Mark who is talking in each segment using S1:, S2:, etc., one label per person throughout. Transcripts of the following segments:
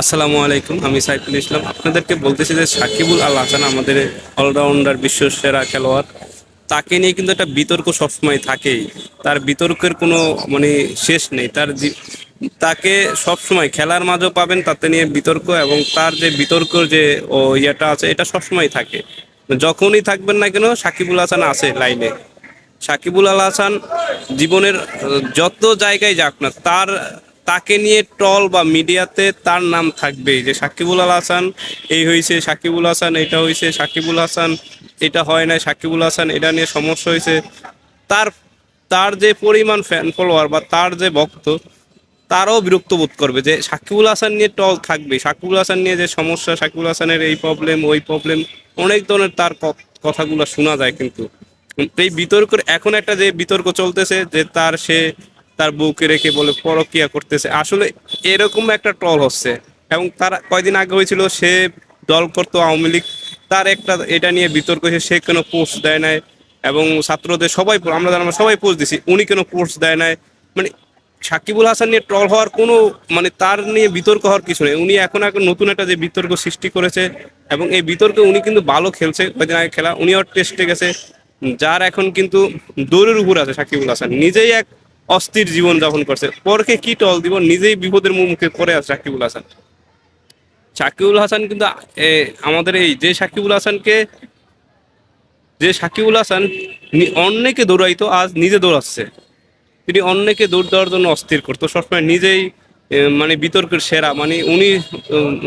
S1: আসসালামু আলাইকুম, আমি সাইফুল ইসলাম। আপনাদেরকে বলতেছি যে সাকিবুল আল হাসান আমাদের অলরাউন্ডার বিশ্ব সেরা খেলোয়াড়। তাকে নিয়ে কিন্তু একটা বিতর্ক সবসময় থাকেই। তার বিতর্কের কোনো মানে শেষ নেই। তার তাকে সবসময় খেলার মাঝেও পাবেন, তাতে নিয়ে বিতর্ক এবং তার যে বিতর্ক যে, ও ইয়েটা আছে, এটা সবসময় থাকে। যখনই থাকবেন না কেন, সাকিবুল হাসান আছে লাইনে। সাকিবুল আল হাসান জীবনের, যত জায়গায় যাক না, তার তাকে নিয়ে টল বা মিডিয়াতে তার নাম থাকবেই যে সাকিবুল আল হাসান, এই হয়েছে সাকিবুল হাসান, এটা হয়েছে সাকিবুল হাসান, এটা হয় না সাকিবুল হাসান, এটা নিয়ে সমস্যা হয়েছে তার তার যে পরিমাণ ফ্যান ফলোয়ার বা তার যে ভক্ত, তারাও বিরক্ত বোধ করবে যে সাকিবুল হাসান নিয়ে টল থাকবে সাকিবুল হাসান নিয়ে যে সমস্যা, সাকিবুল হাসানের এই প্রবলেম ওই প্রবলেম অনেক ধরনের তার কথাগুলো শোনা যায় কিন্তু। এই বিতর্কের, এখন একটা যে বিতর্ক চলতেছে যে তার সে তার বউকে রেখে বলে পরকিয়া করতেছে। আসলে এরকম একটা টল হচ্ছে। এবং তার কয়দিন আগে হয়েছিল, সে দল করতো আওয়ামী লীগ। তার একটা এটা নিয়ে বিতর্ক হয়েছে, সে কেন পোস্ট দেয় নাই? এবং ছাত্রদের সবাই, আমরা আমরা সবাই পোস্ট দিছি, উনি কেন পোস্ট দেয় নাই? মানে সাকিবুল হাসান নিয়ে ট্রল হওয়ার কোনো মানে তার নিয়ে বিতর্ক হওয়ার কিছু নেই। উনি এখন এখন নতুন একটা যে বিতর্ক সৃষ্টি করেছে, এবং এই বিতর্কে উনি কিন্তু ভালো খেলছে কয়েকদিন আগে খেলা, উনিও টেস্টে গেছে। যার এখন কিন্তু দৌড়ের উপর আছে সাকিবুল হাসান। নিজেই এক অস্থির জীবন যাপন করছে। পরকে কি টল দিব? নিজেই বিপদের মুখে পড়ে আছে সাকিবুল হাসান। সাকিবুল হাসান কিন্তু আমাদের এই যে সাকিবুল হাসানকে, যে সাকিবুল হাসান অন্যকে দৌড়াইতো, আজ নিজে দৌড়াচ্ছে। তিনি অন্যকে দৌড় দেওয়ার জন্য অস্থির করতো। সবসময় নিজেই মানে বিতর্কের সেরা। মানে উনি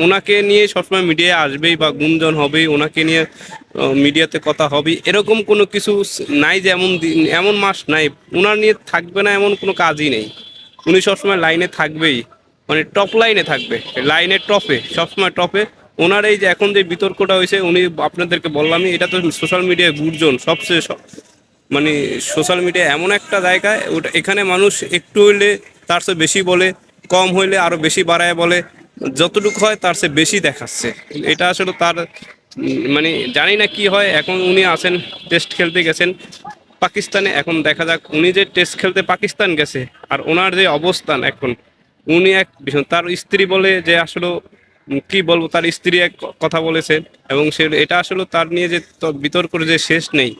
S1: ওনাকে নিয়ে সবসময় মিডিয়ায় আসবেই বা গুঞ্জন হবেই ওনাকে নিয়ে মিডিয়াতে কথা হবে এরকম কোনো কিছু নাই যে এমন দিন, এমন মাস নাই। ওনার নিয়ে থাকবে না এমন কোনো কাজই নেই। উনি সবসময় লাইনে থাকবেই। মানে টপ লাইনে থাকবে। লাইনের টপে সবসময় টপে ওনার এই যে এখন যে বিতর্কটা হয়েছে, উনি আপনাদেরকে বললামই, এটা তো সোশ্যাল মিডিয়ায় গুরজন। সবচেয়ে মানে সোশ্যাল মিডিয়া এমন একটা জায়গায়, ওটা, এখানে মানুষ একটু হইলে তার চেয়ে বেশি বলে। কম হইলে আরও বেশি বাড়ায় বলে, যতটুকু হয় তার চেয়ে বেশি দেখাচ্ছে। এটা আসলে তার মানে জানি না কি হয়, এখন উনি আছেন, টেস্ট খেলতে গেছেন পাকিস্তানে, এখন দেখা যাক, উনি যে টেস্ট খেলতে পাকিস্তান গেছে আর ওনার যে অবস্থান এখন, উনি এক ভীষণ তার স্ত্রী বলে যে আসলে কি বলব, তার স্ত্রী এক কথা বলেছে এবং সে, এটা আসলে তার নিয়ে যে বিতর্কের যে শেষ নেই,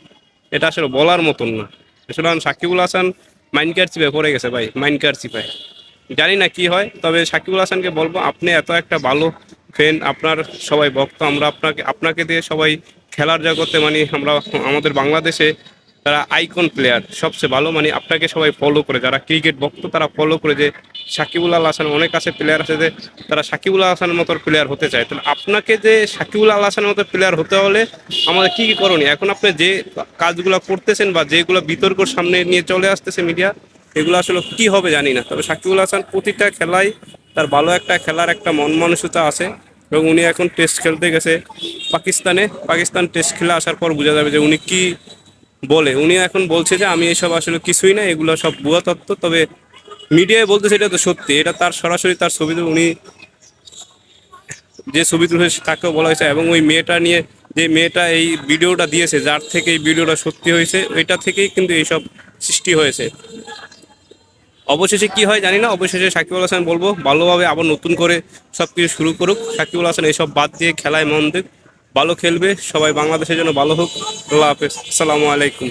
S1: এটা আসলে বলার মতন না। আসলে আমি সাকিবুল হাসান মাইনকার চিপে পড়ে গেছে ভাই, মাইনকার চিপায় জানি না কি হয়, তবে সাকিবুল হাসানকে বলব, আপনি এত একটা ভালো ফ্যান আপনার সবাই ভক্ত, আমরা আপনাকে আপনাকে দিয়ে সবাই খেলার জগতে মানে আমরা আমাদের বাংলাদেশে তারা আইকন প্লেয়ার সবচেয়ে ভালো মানে আপনাকে সবাই ফলো করে, যারা ক্রিকেট ভক্ত, তারা ফলো করে যে সাকিবুল আল হাসান অনেক আছে প্লেয়ার আছে যে তারা সাকিবুল আল হাসানের মতো প্লেয়ার হতে চায়। তাহলে আপনাকে যে সাকিবুল আল হাসানের মতো প্লেয়ার হতে হলে আমাদের কী কী করণীয়? এখন আপনি যে কাজগুলো করতেছেন বা যেগুলো বিতর্ক সামনে নিয়ে চলে আসতেছে মিডিয়া এগুলো আসলে কি হবে জানি না। তবে সাকিবুল হাসান প্রতিটা খেলায় তার ভালো একটা খেলার একটা মন মানসিকতা আছে এবং উনি এখন টেস্ট খেলতে গেছে পাকিস্তানে। পাকিস্তান টেস্ট খেলে আসার পর বোঝা যাবে যে উনি কি বলে। উনি এখন বলছে যে, আমি এসব আসলে কিছুই না, এগুলো সব ভুয়া তত্ত্ব। তবে মিডিয়ায় বলতেছে, এটা তো সত্যি। এটা তার সরাসরি তার ছবিতে উনি যে ছবি তুলেছে তাকেও বলা হয়েছে এবং ওই মেয়েটা নিয়ে যে মেয়েটা এই ভিডিওটা দিয়েছে, যার থেকে এই ভিডিওটা সত্যি হয়েছে, ওইটা থেকেই কিন্তু এইসব সৃষ্টি হয়েছে। অবশেষে কি হয় জানি না, অবশেষে সাকিবুল হাসান বলব, ভালোভাবে আবার নতুন করে সব কিছু শুরু করুক। সাকিবুল হাসান এইসব বাদ দিয়ে খেলায় মন দিক, ভালো খেলবে, সবাই বাংলাদেশের জন্য ভালো হোক। আল্লাহ হাফেজ। আসসালামু আলাইকুম।